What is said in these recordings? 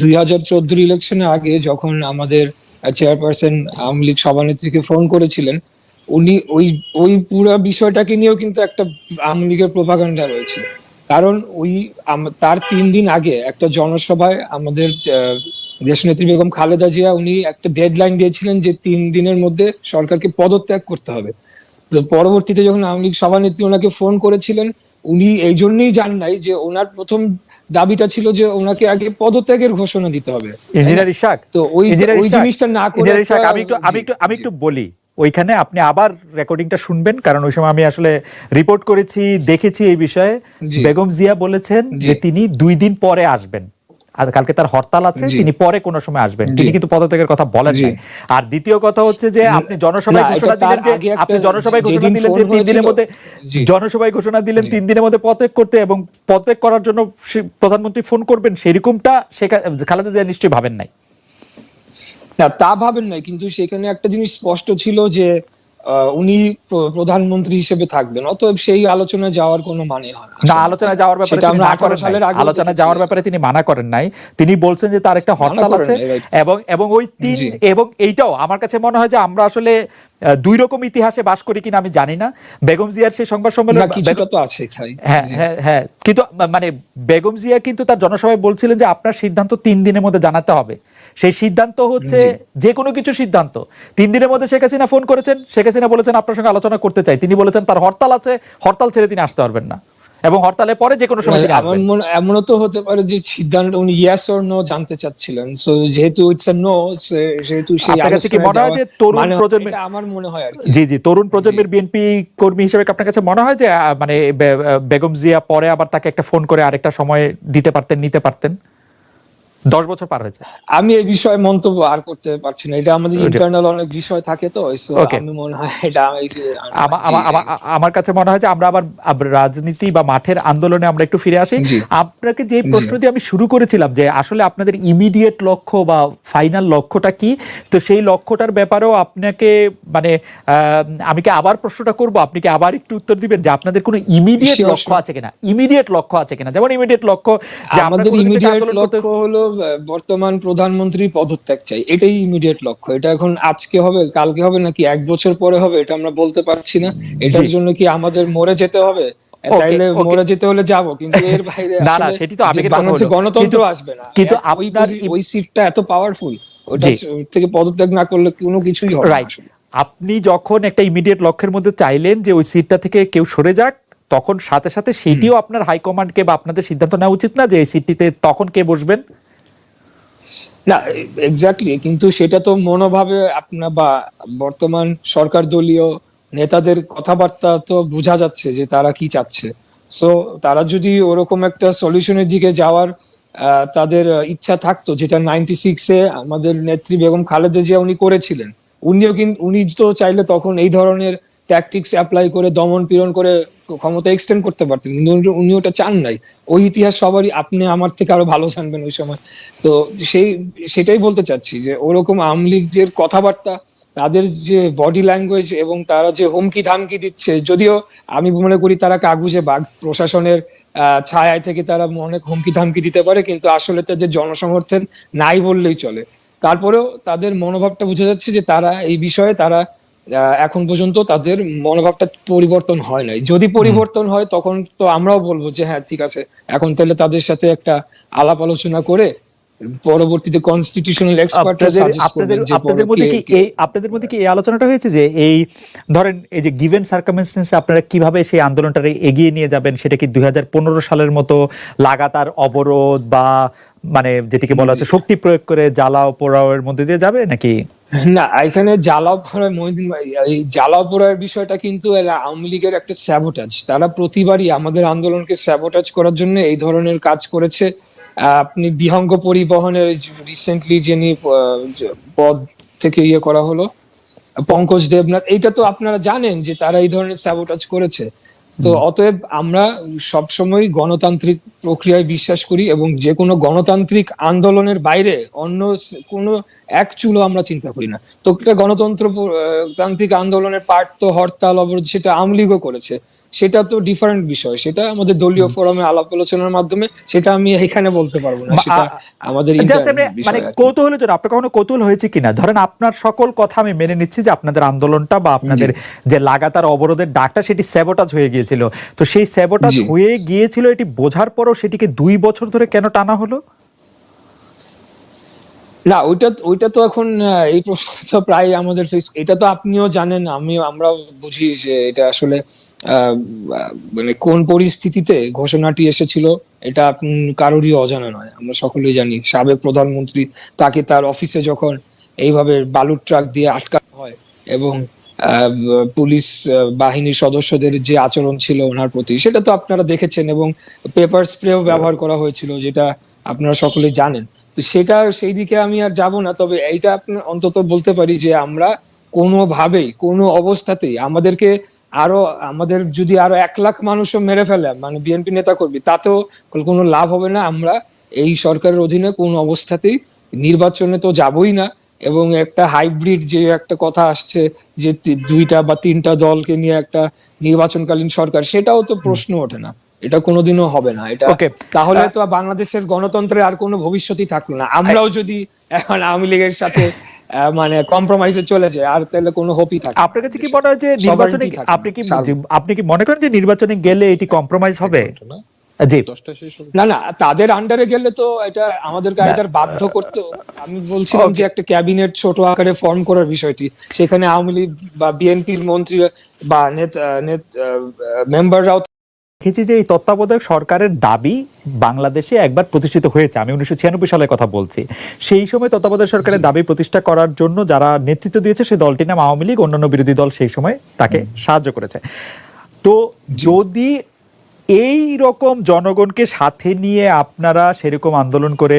দুই হাজার চোদ্দোর ইলেকশনের আগে যখন আমাদের চেয়ারপারসন আওয়ামী লীগ সভানেত্রীকে ফোন করেছিলেন, উনি ওই ওই পুরো বিষয়টাকে নিয়েও কিন্তু একটা আওয়ামী লীগের প্রভাকাণ্ডা রয়েছে। কারণ ওই তার তিন দিন আগে একটা জনসভায় আমাদের দেশনেত্রী বেগম খালেদা জিয়া, উনি একটা ডেডলাইন দিয়েছিলেন যে তিন দিনের মধ্যে সরকারকে পদত্যাগ করতে হবে। তো পরবর্তীতে যখন আওয়ামী লীগ সভানেত্রী ওনাকে ফোন করেছিলেন, উনি এই জন্যই জান নাই যে ওনার প্রথম দাবিটা ছিল যে ওনাকে আগে পদত্যাগের ঘোষণা দিতে হবে ইঞ্জিনিয়ার ইশাক তো ওই ওই জিনিসটা না করে ইঞ্জিনিয়ার ইশাক, আমি একটু আমি একটু আমি একটু বলি ওইখানে আপনি আবার রেকর্ডিংটা শুনবেন কারণ ওই সময় আমি আসলে রিপোর্ট করেছি দেখেছি এই বিষয়ে। বেগম জিয়া বলেছেন যে তিনি দুই দিন পরে আসবেন। কালকে তার হরতাল আছে তিনি পরে কোনো সময় আসবেন। তিনি কিন্তু পদত্যাগের কথা বলেন নাই। আর দ্বিতীয় কথা হচ্ছে যে আপনি জনসভায় ঘোষণা দিলেন যে আপনি জনসভায় ঘোষণা দিলেন যে তিন দিনের মধ্যে। জনসভায় ঘোষণা দিলেন তিন দিনের মধ্যে পদত্যাগ করতে এবং পদত্যাগ করার জন্য প্রধানমন্ত্রী ফোন করবেন সেরকমটা খালেদা জিয়া নিশ্চয়ই ভাবেন নাই। না তা ভাবেন নাই কিন্তু সেখানে একটা জিনিস স্পষ্ট ছিল যে উনি প্রধানমন্ত্রী হিসেবে থাকবেন অতএব সেই আলোচনায় যাওয়ার কোনো মানে হয় না। আলোচনা যাওয়ার ব্যাপারে তিনি আমরা না 18 করেন নাই। আলোচনা যাওয়ার ব্যাপারে তিনি মানা করেন নাই। তিনি বলছেন যে তার একটা হরতাল আছে এবং এবং ওই তিন এবং এইটাও আমার কাছে মনে হয় যে আমরা আসলে দুই রকম ইতিহাসে বাস করি কিনা আমি জানি না। বেগম জিয়ার সেই সংবাদ সম্মেলন কিছুটা তো আছে হ্যাঁ হ্যাঁ হ্যাঁ। কিন্তু মানে বেগম জিয়া কিন্তু তার জনসভায় বলছিলেন যে আপনার সিদ্ধান্ত তিন দিনের মধ্যে জানাতে হবে। সেই সিদ্ধান্ত হচ্ছে যে কোনো কিছু সিদ্ধান্ত। তিন দিনের মধ্যে শেখ হাসিনা ফোন করেছেন শেখ হাসিনা বলেছেন আপনার সঙ্গে আলোচনা করতে চাই। তিনি বলেছেন তার হরতাল আছে হরতাল ছেড়ে তিনি আসতে পারবেন না। এবং হরতালের পরে যে কোনো সময় মনে এমনও তো হতে পারে যে সিদ্ধান্ত উনি ইয়েস অর নো জানতে চাচ্ছিলেন। সো যেহেতু ইটস আ নো যেহেতু সেই কাছে কি মনে হয় যে তরুণ মানে প্রজন্মের- আমার মনে হয় আর কি। জি জি তরুণ প্রজন্মের বিএনপি কর্মী হিসেবে আপনার কাছে মনে হয় যে মানে বেগম জিয়া পরে আবার তাকে একটা ফোন করে আরেকটা সময় দিতে পারতেন নিতে পারতেন? দশ বছর পার হয়েছে। আমি এই বিষয়ে মন্তব্য আর করতে পারছি না। এটা আমাদের ইন্টারনাল অনেক বিষয় থাকে তো আমি মনে হয় এটা আমি আমা- আমা- আমা- আমার কাছে মনে হয় যে আমরা আবার রাজনীতি বা মাঠের আন্দোলনে আমরা একটু ফিরে আসি। আপনাকে যে প্রশ্ন দিয়ে আমি শুরু করেছিলাম যে আসলে আপনাদের ইমিডিয়েট লক্ষ্য বা ফাইনাল লক্ষ্যটা কি? তো সেই লক্ষ্যটার ব্যাপারেও আপনাকে মানে আহ, আমি কি আবার প্রশ্নটা করব? আপনি কি আবার একটু উত্তর দিবেন যে আপনাদের কোনো ইমিডিয়েট লক্ষ্য আছে কিনা? ইমিডিয়েট লক্ষ্য আছে কিনা? যেমন ইমিডিয়েট লক্ষ্য যে আমাদের ইমিডিয়েট লক্ষ্য হলো বর্তমান প্রধানমন্ত্রী পদত্যাগ চাই। এটাই ইমিডিয়েট লক্ষ্য। এটা এখন আজকে হবে কালকে হবে নাকি এক বছর পরে হবে এটা আমরা বলতে পারছি না। এটার জন্য কি আমাদের মরে যেতে হবে? তাইলে মরে যেতে হলে যাব কিন্তু এর বাইরে না, না, সেটি তো আবেগের কথা গণতন্ত্র আসবে না। কিন্তু আপনার ওই সিটটা এত পাওয়ারফুল ওটা থেকে পদত্যাগ না করলে কোনো কিছুই হবে রাইট আপনি যখন একটা ইমিডিয়েট লক্ষ্যের মধ্যে চাইলেন যে ওই সিটটা থেকে কেউ সরে যাক তখন সাথে সাথে সেটিও আপনার হাইকমান্ডকে বা আপনাদের সিদ্ধান্ত নেওয়া উচিত না যে এই সিটটিতে তখন কে বসবেন। না এক্স্যাক্টলি কিন্তু সেটা তো মনোভাবে আপনার বা বর্তমান সরকার দলীয় নেতাদের কথাবার্তা তো বোঝা যাচ্ছে যে তারা কি চাচ্ছে। সো তারা যদি ওরকম একটা সলিউশনের দিকে যাওয়ার তাদের ইচ্ছা থাকতো, যেটা নাইনটি সিক্সে আমাদের নেত্রী বেগম খালেদা জিয়া উনি করেছিলেন। উনিও কিন্তু উনি তো চাইলে তখন এই ধরনের ট্যাকটিক্স অ্যাপ্লাই করে দমন পীড়ন করে ক্ষমতা এক্সটেন্ড করতে পারতেন। কিন্তু উনি- ওটা চান নাই। ওই ইতিহাস সবারই আপনি আমার থেকে আরও ভালো জানবেন ওই সময়। তো সেই, সেটাই বলতে চাচ্ছি যে, ওরকম আওয়ামী লীগের কথাবার্তা, তাদের যে বডি ল্যাঙ্গুয়েজ এবং তারা যে হুমকি ধামকি দিচ্ছে, যদিও আমি মনে করি তারা কাগুজে বাঘ। প্রশাসনের ছায়ায় থেকে তারা অনেক হুমকি ধামকি দিতে পারে, কিন্তু আসলে তাদের জনসমর্থন নাই বললেই চলে। তারপরেও তাদের মনোভাবটা বোঝা যাচ্ছে যে তারা এই বিষয়ে তারা আহ, এখন পর্যন্ত তাদের মনোভাবটা পরিবর্তন হয় নাই। যদি পরিবর্তন হয় তখন তো আমরাও বলব যে হ্যাঁ ঠিক আছে এখন তাহলে তাদের সাথে একটা আলাপ আলোচনা করে পরবর্তীতে কনস্টিটিউশনাল এক্সপার্ট আপনাদের আপনাদের মধ্যে কি এই আপনাদের মধ্যে কি এই আলোচনাটা হয়েছে যে এই ধরেন এই যে গিভেন সার্কামস্টেন্সে আপনারা কীভাবে সেই আন্দোলনটা এগিয়ে নিয়ে যাবেন সেটা কি দুই হাজার পনেরো সালের মতো লাগাতার অবরোধ বা মানে যেটিকে বলা হচ্ছে শক্তি প্রয়োগ করে জ্বালাও পোড়াওয়ের মধ্যে দিয়ে যাবে নাকি? না এখানে জ্বালাও পোড়ার মহিদিন এই জ্বালাও পোড়ার বিষয়টা কিন্তু আওয়ামী লীগের একটা স্যাবোটাজ তারা প্রতিবারই আমাদের আন্দোলনকে স্যাবোটাজ করার জন্য এই ধরনের কাজ করেছে। আপনি বিহঙ্গ পরিবহনের রিসেন্টলি যিনি পদ থেকে ইয়ে করা হলো পঙ্কজ দেবনাথ এইটা তো আপনারা জানেন যে তারা এই ধরনের স্যাবোটাজ করেছে। তো অতএব আমরা সবসময় গণতান্ত্রিক প্রক্রিয়ায় বিশ্বাস করি এবং যে কোনো গণতান্ত্রিক আন্দোলনের বাইরে অন্য কোনো এক চুলো আমরা চিন্তা করি না। তো একটা গণতন্ত্র তান্ত্রিক আন্দোলনের পার্ট তো হরতাল অবরোধ সেটা আওয়ামী লীগও করেছে। সেটা তো ডিফারেন্ট বিষয়। সেটা আমাদের দলীয় ফোরামে আলাপ আলোচনার মাধ্যমে সেটা আমি এখানে বলতে পারব না। সেটা আমাদের মানে আর কি। আপনার কখনো কৌতূহল হয়েছে কিনা? ধরেন আপনার সকল কথা আমি মেনে নিচ্ছি যে আপনাদের আন্দোলনটা বা আপনাদের যে লাগাতার অবরোধের ডাকটা সেটি স্যাবোটাজ হয়ে গিয়েছিল। তো সেই স্যাবোটাজ হয়ে গিয়েছিল এটি বোঝার পরও সেটিকে দুই বছর ধরে কেন টানা হলো? না, ওইটা ওইটা তো এখন এই প্রশ্ন তো প্রায় আমাদের face- এটা তো আপনিও জানেন আমিও আমরাও বুঝি যে এটা আসলে মানে কোন পরিস্থিতিতে ঘোষণাটি এসেছিল, এটা কারোরই অজানা নয়, আমরা সকলেই জানি। সাবেক প্রধানমন্ত্রী তাকে তার অফিসে যখন এইভাবে বালুর ট্রাক দিয়ে আটকানো হয় এবং পুলিশ বাহিনীর সদস্যদের যে আচরণ ছিল ওনার প্রতি, সেটা তো আপনারা দেখেছেন এবং পেপার স্প্রেও ব্যবহার করা হয়েছিল, যেটা আপনারা সকলেই জানেন। তো সেটা সেই দিকে আমি আর যাব না। তবে এইটা আপনার অন্তত বলতে পারি যে আমরা কোনোভাবেই কোনো অবস্থাতেই আমাদেরকে আরও আমাদের যদি আরও এক লাখ মানুষও মেরে ফেলে মানে বিএনপি নেতা কর্মী তাতেও কোনো লাভ হবে না। আমরা এই সরকারের অধীনে কোন অবস্থাতেই নির্বাচনে তো যাবই না। এবং একটা হাইব্রিড যে একটা কথা আসছে যে দুইটা বা তিনটা দলকে নিয়ে একটা নির্বাচনকালীন সরকার সেটাও তো প্রশ্ন ওঠে না। এটা কোনোদিনও হবে না। এটা ওকে তাহলে তো বাংলাদেশের গণতন্ত্রের আর কোনো ভবিষ্যৎই থাকল না। আমরাও যদি এখন আওয়ামী লীগের সাথে মানে কম্প্রোমাইজে চলে যায় আর তাহলে কোনো হোপই থাকে আপনার কাছে কি মনে হয় যে নির্বাচনে আপনি কি আপনি কি মনে করেন যে নির্বাচনে গেলে এটি কম্প্রোমাইজ হবে? না? না তাদের আন্ডারে গেলে তো এটা আমাদেরকে আইদার বাধ্য করতো আমি বলছিলাম যে একটা ক্যাবিনেট ছোট আকারে ফর্ম করার বিষয়টি। সেখানে আওয়ামী লীগ বা বিএনপির মন্ত্রী বা নেতা মেম্বাররাও দেখেছি যে এই তত্ত্বাবধায়ক সরকারের দাবি বাংলাদেশে একবার প্রতিষ্ঠিত হয়েছে। আমি উনিশশো ছিয়ানব্বই সালের কথা বলছি। সেই সময় তত্ত্বাবধায়ক সরকারের দাবি প্রতিষ্ঠা করার জন্য যারা নেতৃত্ব দিয়েছে সেই দলটির নাম আওয়ামী লীগ অন্যান্য বিরোধী দল সেই সময় তাকে সাহায্য করেছে। তো যদি এই রকম জনগণকে সাথে নিয়ে আপনারা সেরকম আন্দোলন করে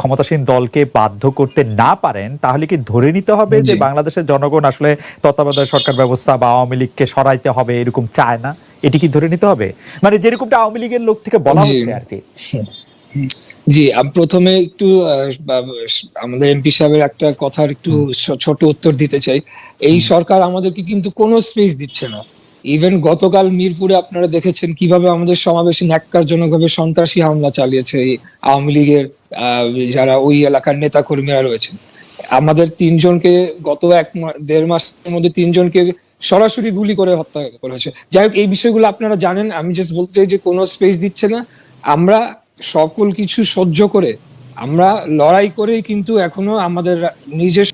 ক্ষমতাসীন দলকে বাধ্য করতে না পারেন তাহলে কি ধরে নিতে হবে যে বাংলাদেশের জনগণ আসলে তত্ত্বাবধায়ক সরকার ব্যবস্থা বা আওয়ামী লীগকে সরাইতে হবে এরকম চায় না? এটি কি ধরে নিতে হবে? মানে যেরকমটা আওয়ামী লীগের লোক থেকে বলা। হচ্ছে আর কি। জি আমি প্রথমে একটু আমাদের এমপি সাহেবের একটা কথার একটু ছোট উত্তর দিতে চাই। এই সরকার আমাদেরকে কিন্তু কোনো স্পেস দিচ্ছে না। ইভেন গতকাল মিরপুরে আপনারা দেখেছেন কীভাবে আমাদের সমাবেশে ন্যাক্কারজনকভাবে সন্ত্রাসী হামলা চালিয়েছে এই আওয়ামী লীগের আহ, যারা ওই এলাকার নেতা কর্মীরা রয়েছেন। আমাদের তিনজনকে গত এক দেড় মাসের মধ্যে তিনজনকে সরাসরি গুলি করে হত্যা করা হয়েছে যাই হোক, এই বিষয়গুলো আপনারা জানেন, আমি জাস্ট বলতে চাই যে কোনো স্পেস দিচ্ছে না। আমরা সকল কিছু সহ্য করে, আমরা লড়াই করেই কিন্তু এখনও আমাদের নিজের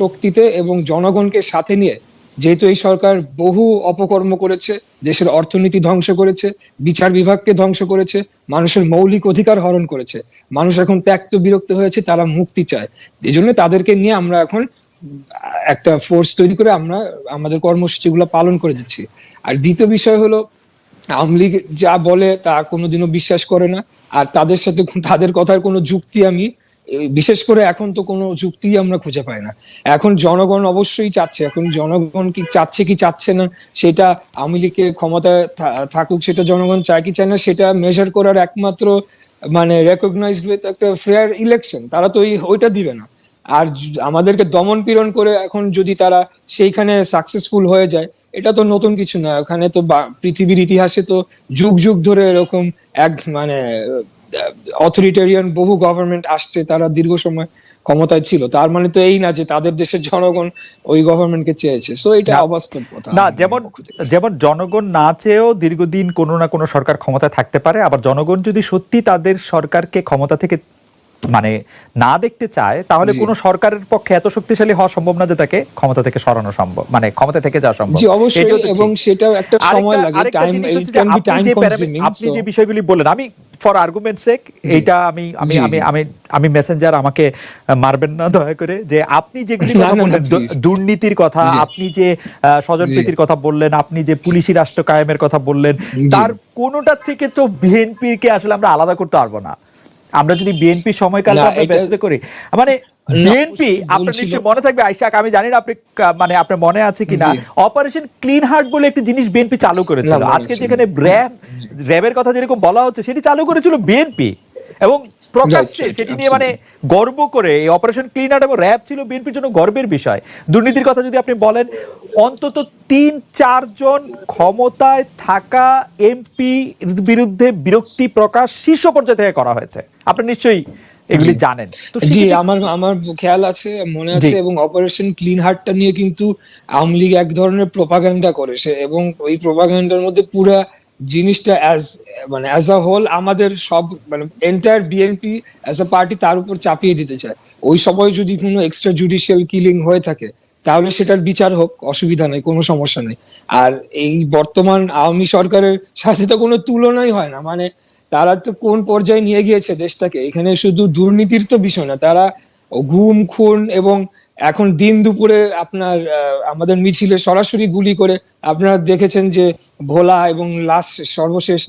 শক্তিতে এবং জনগণকে সাথে নিয়ে, যেহেতু এই সরকার বহু অপকর্ম করেছে, দেশের অর্থনীতি ধ্বংস করেছে, বিচার বিভাগকে ধ্বংস করেছে, মানুষের মৌলিক অধিকার হরণ করেছে। মানুষ এখন ত্যাক্ত বিরক্ত হয়েছে, তারা মুক্তি চায়। এই জন্য তাদেরকে নিয়ে আমরা এখন একটা ফোর্স তৈরি করে আমরা আমাদের কর্মসূচিগুলো পালন করে যাচ্ছি। আর দ্বিতীয় বিষয় হলো, আওয়ামী লীগ যা বলে তা কোনোদিনও বিশ্বাস করে না। আর তাদের সাথে তাদের কথার কোনো যুক্তি আমি, বিশেষ করে এখন তো কোনো যুক্তি আমরা খুঁজে পাই না। এখন জনগণ অবশ্যই চাচ্ছে, এখন জনগণ কি চাচ্ছে কি চাচ্ছে না, সেটা আওয়ামী লীগকে ক্ষমতায় থাকুক, সেটা জনগণ চায় কি চায় না, সেটা মেজার করার একমাত্র মানে রেকগনাইজ একটা ফেয়ার ইলেকশন তারা তো ওই- ওইটা দিবে না। আর আমাদেরকে দমন পীড়ন করে এখন যদি তারা সেইখানে সাকসেসফুল হয়ে যায় এটা তো নতুন কিছু না। ওখানে তো পৃথিবীর ইতিহাসে তো যুগ যুগ ধরে এরকম এক মানে অথরিটেরিয়ান বহু গভর্নমেন্ট আসছে তারা দীর্ঘ সময় ক্ষমতায় ছিল। তার মানে তো এই না যে তাদের দেশের জনগণ ওই গভর্নমেন্টকে চেয়েছে। সো এটা অবাস্তব কথা না যেমন যেমন জনগণ না চেয়েও দীর্ঘদিন কোনো না কোনো সরকার ক্ষমতায় থাকতে পারে আবার জনগণ যদি সত্যি তাদের সরকারকে ক্ষমতা থেকে মানে না দেখতে চায় তাহলে কোন সরকারের পক্ষে এত শক্তিশালী হওয়া সম্ভব না যে তাকে ক্ষমতা থেকে সরানো সম্ভব মানে ক্ষমতা থেকে যাওয়া সম্ভব। জি অবশ্যই এবং। সেটাও একটা সময় লাগে টাইম ইট ক্যান বি আপনি টাইম যে কনজিউমিং আপনি যে বিষয়গুলি বললেন আমি ফর আর্গুমেন্ট সেক এইটা আমি আমি আমি আমি আমি মেসেঞ্জার আমাকে মারবেন না দয়া করে যে আপনি যেগুলি please। দুর্নীতির কথা আপনি যে স্বজনপ্রীতির কথা বললেন আপনি যে পুলিশি রাষ্ট্র কায়েমের কথা বললেন তার কোনোটার থেকে তো বিএনপির কে আসলে আমরা আলাদা করতে পারব না। আমরা যদি বিএনপি সময়কাল আমরা ব্যস্ত করি। মানে বিএনপি আপনার নিশ্চয় নিশ্চয়ই মনে থাকবে আইসাক আমি জানি না আপনি মানে আপনার মনে আছে কিনা। অপারেশন ক্লিন হার্ট বলে একটি জিনিস বিএনপি চালু করেছিল। আজকে যেখানে র্যাব র্যাবের কথা যেরকম বলা হচ্ছে সেটি চালু করেছিল বিএনপি এবং প্রকাশ্যে সেটি নিয়ে মানে গর্ব করে এই অপারেশন ক্লিন আউট এবং র্যাব ছিল বিএনপির জন্য গর্বের বিষয়। দুর্নীতির কথা যদি আপনি বলেন অন্তত তিন চারজন ক্ষমতায় থাকা এমপি বিরুদ্ধে বিরক্তি প্রকাশ শীর্ষ পর্যায়ে থেকে করা হয়েছে। আপনি নিশ্চয়ই এগুলি জানেন। তো জি আমার আমার খেয়াল আছে মনে আছে এবং অপারেশন ক্লিন হার্টটা নিয়ে কিন্তু আওয়ামী লীগ এক ধরনের প্রোপাগান্ডা করেছে এবং ওই প্রোপাগান্ডার মধ্যে পুরা জিনিসটা অ্যাজ মানে অ্যাজ আ হোল আমাদের সব মানে entire BNP as a party তার উপর চাপিয়ে দিতে চায়। ওই সময় যদি কোনো এক্সট্রা জুডিশিয়াল কিলিং হয়ে থাকে, তাহলে সেটার বিচার হোক, অসুবিধা নেই, কোনো সমস্যা নেই। আর এই বর্তমান আওয়ামী সরকারের সাথে তো কোনো তুলনাই হয় না। মানে তারা তো কোন পর্যায়ে নিয়ে গিয়েছে দেশটাকে? এখানে শুধু দুর্নীতির তো বিষয় না, তারা গুম খুন এবং এখন দিন দুপুরে আপনার আমাদের মিছিলে সরাসরি গুলি করে আপনারা দেখেছেন যে ভোলা এবং লাশ সর্বশেষ